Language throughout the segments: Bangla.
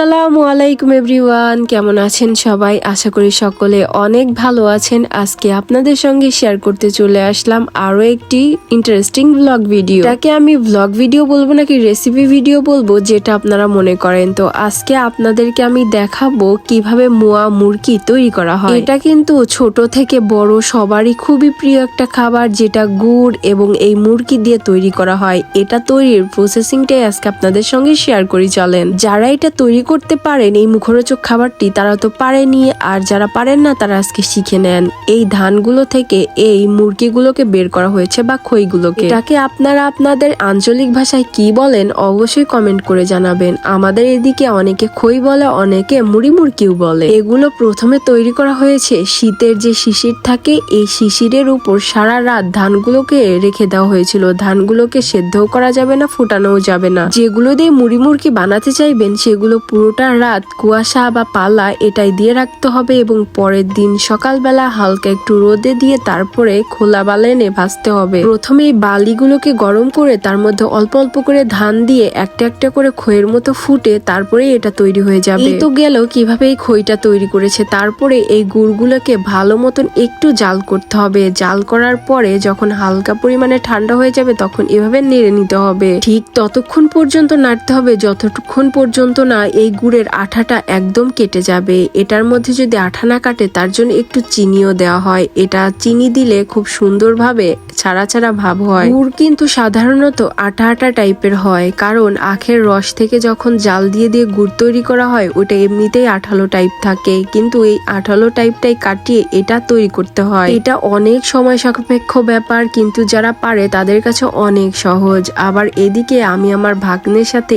আসসালামু আলাইকুম এভরিওয়ান, কেমন আছেন সবাই? আশা করি সকলে অনেক ভালো আছেন। আজকে আপনাদের সঙ্গে শেয়ার করতে চলে আসলাম আরও একটি ইন্টারেস্টিং ব্লগ ভিডিও তাকে আমি ব্লগ ভিডিও বলব নাকি রেসিপি ভিডিও বলব, যেটা আপনারা মনে করেন? তো আজকে আপনাদেরকে আমি দেখাবো কীভাবে মোয়া মুরগি তৈরি করা হয়। এটা কিন্তু ছোট থেকে বড় সবারই খুবই প্রিয় একটা খাবার, যেটা গুড় এবং এই মুরগি দিয়ে তৈরি করা হয়। এটা তৈরির প্রসেসিংটাই আজকে আপনাদের সঙ্গে শেয়ার করি, চলেন। যারা এটা তৈরি করতে পারেন, এই মুখরোচক খাবারটি তারা তো পারেনি আর যারা পারেন না তারা আজকে শিখে নেন। এই ধানগুলো থেকে এই মুরগিগুলোকে বের করা হয়েছে বা খইগুলোকে। এটাকে আপনারা আপনাদের আঞ্চলিক ভাষায় কি বলেন অবশ্যই কমেন্ট করে জানাবেন। আমাদের এদিকে অনেকে খই বলে, অনেকে মুড়ি মুরগিও বলে। এগুলো প্রথমে তৈরি করা হয়েছে শীতের যে শিশির থাকে, এই শিশিরের উপর সারা রাত ধানগুলোকে রেখে দেওয়া হয়েছিল। ধানগুলোকে সেদ্ধও করা যাবে না, ফুটানোও যাবে না। যেগুলো দিয়ে মুড়ি মুরগি বানাতে চাইবেন, সেগুলো পুরোটা রাত কুয়াশা বা পালা এটাই দিয়ে রাখতে হবে এবং পরের দিন সকালবেলা হালকা একটু রোদে দিয়ে তারপরে খোলা বালেনে ভাজতে হবে। প্রথমে বালিগুলোকে গরম করে তার মধ্যে অল্প অল্প করে ধান দিয়ে একটা একটা করে খইয়ের মতো ফুটে তারপরে এটা তৈরি হয়ে যাবে। তো গেল কীভাবে এই খইটা তৈরি করেছে। তারপরে এই গুড়গুলোকে ভালো মতন একটু জাল করতে হবে। জাল করার পরে যখন হালকা পরিমাণে ঠান্ডা হয়ে যাবে তখন এভাবে নেড়ে নিতে হবে। ঠিক ততক্ষণ পর্যন্ত নাড়তে হবে। যতক্ষণ পর্যন্ত না এই গুড়ের আঠাটা একদম কেটে যাবে। এটার মধ্যে যদি আঠা না কাটে, তার জন্য একটু চিনিও দেওয়া হয়। এটা চিনি দিলে খুব সুন্দরভাবে ছাড়া ছাড়া ভাব হয়। গুড় কিন্তু সাধারণত আঠা আঠা টাইপের হয়, কারণ আখের রস থেকে যখন জাল দিয়ে দিয়ে গুড় তৈরি করা হয়, ওটা এমনিতেই আঠালো টাইপ থাকে। কিন্তু এই আঠালো টাইপটাই কাটিয়ে এটা তৈরি করতে হয়। এটা অনেক সময় সাপেক্ষ ব্যাপার, কিন্তু যারা পারে তাদের কাছে অনেক সহজ। আবার এদিকে আমি আমার ভাগ্নের সাথে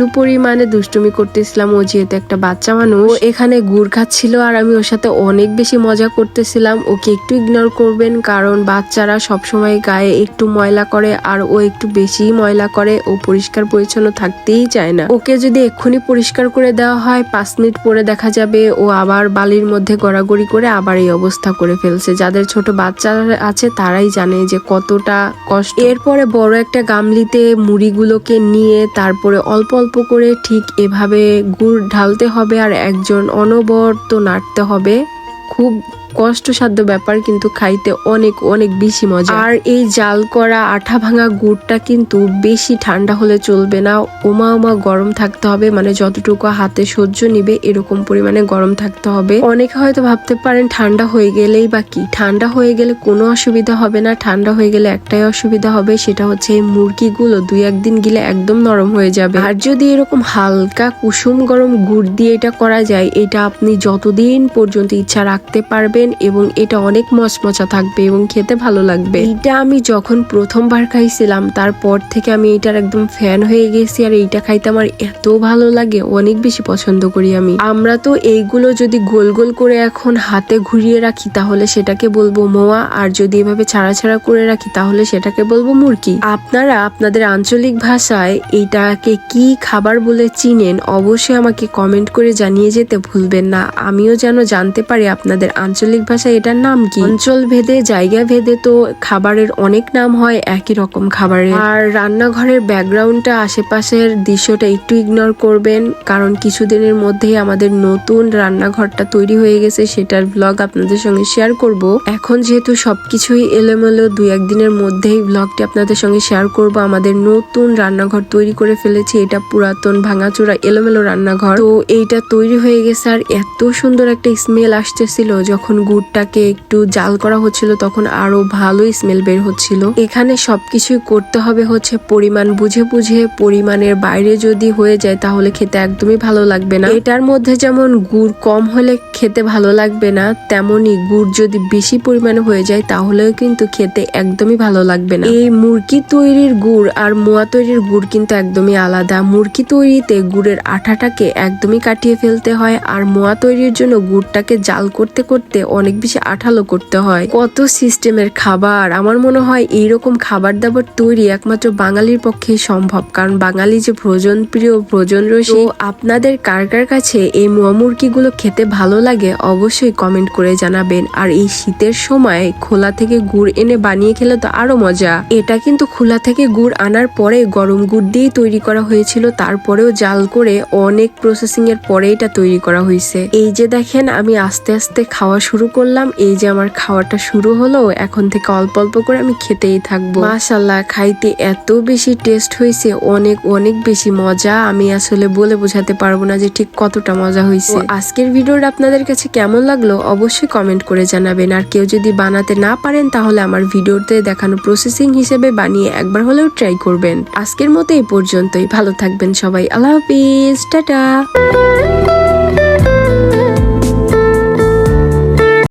একটু পরিমাণে দুষ্টুমি করতেছিলাম, ও যেহেতু একটা বাচ্চা মানুষ। ও এখানে গুড় খাচ্ছিল আর আমি ওর সাথে অনেক বেশি মজা করতেছিলাম। ওকে একটু ইগনোর করবেন, কারণ বাচ্চারা সবসময় গায়ে একটু ময়লা করে আর ও একটু বেশি ময়লা করে। ও পরিষ্কার পরিচ্ছন্ন থাকতেই চায় না। ওকে যদি এক্ষুনি পরিষ্কার করে দেওয়া হয়, পাঁচ মিনিট পরে দেখা যাবে ও আবার বালির মধ্যে গড়াগড়ি করে আবার এই অবস্থা করে ফেলছে। যাদের ছোট বাচ্চা আছে তারাই জানে যে কতটা কষ্ট। এরপরে বড় একটা গামলিতে মুড়িগুলোকে নিয়ে তারপরে অল্প অল্প করে ঠিক এভাবে গুড় ঢালতে হবে আর একজন অনবরত নাড়তে হবে। খুব কষ্টসাধ্য ব্যাপার, কিন্তু খাইতে অনেক অনেক বেশি মজা। আর এই জাল করা আঠা ভাঙা গুড়টা কিন্তু বেশি ঠান্ডা হলে চলবে না। ওমা ওমা গরম থাকতে হবে মানে যতটুকু হাতে সহ্য নিবে, এরকম পরিমাণে গরম থাকতে হবে। অনেকে হয়তো ভাবতে পারেন, ঠান্ডা হয়ে গেলেই বা কি? ঠান্ডা হয়ে গেলে কোনো অসুবিধা হবে না, ঠান্ডা হয়ে গেলে একটাই অসুবিধা হবে, সেটা হচ্ছে এই মুরগিগুলো দুই একদিন গেলে একদম নরম হয়ে যাবে। আর যদি এরকম হালকা কুসুম গরম গুড় দিয়ে এটা করা যায়, এটা আপনি যতদিন পর্যন্ত ইচ্ছা রাখতে পারবেন এবং এটা অনেক মচমচা থাকবে এবং খেতে ভালো লাগবে। এইটা আমি যখন প্রথমবার খাইছিলাম, তারপর থেকে আমি এটার একদম ফ্যান হয়ে গেছি আর এইটা খাইতে আমার এত ভালো লাগে, অনেক বেশি পছন্দ করি আমি। আমরা তো এইগুলো যদি গোল গোল করে এখন হাতে ঘুরিয়ে রাখি, তাহলে সেটাকে বলব মোয়া, আর যদি এভাবে ছাড়া ছাড়া করে রাখি, তাহলে সেটাকে বলব মুরগি। আপনারা আপনাদের আঞ্চলিক ভাষায় এইটাকে কি খাবার বলে চিনেন, অবশ্যই আমাকে কমেন্ট করে জানিয়ে যেতে ভুলবেন না। আমিও যেন জানতে পারি আপনাদের আঞ্চলিক ভাষায় এটার নাম কি? অঞ্চল ভেদে, জায়গা ভেদে তো খাবারের অনেক নাম হয়, একই রকম খাবারের। আর রান্নাঘরের ব্যাকগ্রাউন্ডটা, আশেপাশের দৃশ্যটা একটু ইগনোর করবেন, কারণ কিছুদিনের মধ্যেই আমাদের নতুন রান্নাঘরটা তৈরি হয়ে গেছে, সেটার ব্লগ আপনাদের সঙ্গে শেয়ার করব। এখন যেহেতু সবকিছুই এলোমেলো, দুই একদিনের মধ্যেই ব্লগটি আপনাদের সঙ্গে শেয়ার করব, আমাদের নতুন রান্নাঘর তৈরি করে ফেলেছি, এটা পুরাতন ভাঙাচোরা এলোমেলো রান্নাঘর। তো এইটা তৈরি হয়ে গেছে, আর এত সুন্দর একটা স্মেল আসতেছিল, যখন গুড়টাকে একটু জাল করা হচ্ছিল, তখন আরও ভালো স্মেল বের হচ্ছিল। এখানে সবকিছুই করতে হবে হচ্ছে পরিমাণ। বুঝে বুঝে পরিমাণের বাইরে যদি হয়ে যায়, তাহলে খেতে একদমই ভালো লাগবে না। এটার মধ্যে যেমন গুড় কম হলে খেতে ভালো লাগবে না তেমনি গুড় যদি বেশি পরিমাণে হয়ে যায়, তাহলেও কিন্তু খেতে একদমই ভালো লাগবে না। এই মুরগি তৈরির গুড় আর মোয়া তৈরির গুড় কিন্তু একদমই আলাদা। মুরগি তৈরিতে গুড়ের আঠাটাকে একদমই কাটিয়ে ফেলতে হয়, আর মোয়া তৈরির জন্য গুড়টাকে জাল করতে করতে অনেক বেশি আঠালো করতে হয়। কত সিস্টেমের খাবার? আমার মনে হয় এইরকম খাবার দাবার তৈরি একমাত্র বাঙালির পক্ষে সম্ভব। কারণ বাঙালি যে ভোজন প্রিয়, ভোজন রসিক আপনাদের কার কার কাছে এই মোয়া মুরগিগুলো খেতে ভালো লাগে অবশ্যই কমেন্ট করে জানাবেন। আর এই শীতের সময় খোলা থেকে গুড় এনে বানিয়ে খেলে তো আরও মজা। এটা কিন্তু খোলা থেকে গুড় আনার পরে গরম গুড় দিয়েই তৈরি করা হয়েছিল, তারপরেও জাল করে অনেক প্রসেসিং এর পরে এটা তৈরি করা হয়েছে এই যে দেখেন, আমি আস্তে আস্তে খাওয়া শুরু করলাম, এই যে আমার খাওয়াটা শুরু হলো, এখন থেকে অল্প অল্প করে আমি খেতেই থাকব। মাশাল্লাহ খাইতে এত বেশি টেস্ট হয়েছে অনেক অনেক বেশি মজা। আমি আসলে বলে বোঝাতে পারব না যে ঠিক কতটা মজা হয়েছে আজকের ভিডিওটা আপনাদের কাছে কেমন লাগল অবশ্যই কমেন্ট করে জানাবেন। আর কেউ যদি বানাতে না পারেন, তাহলে আমার ভিডিওতে দেখানো প্রসেসিং হিসেবে বানিয়ে একবার হলেও ট্রাই করবেন। আজকের মতো এই পর্যন্তই। ভালো থাকবেন সবাই। আল্লাহ হাফিজ। টাটা।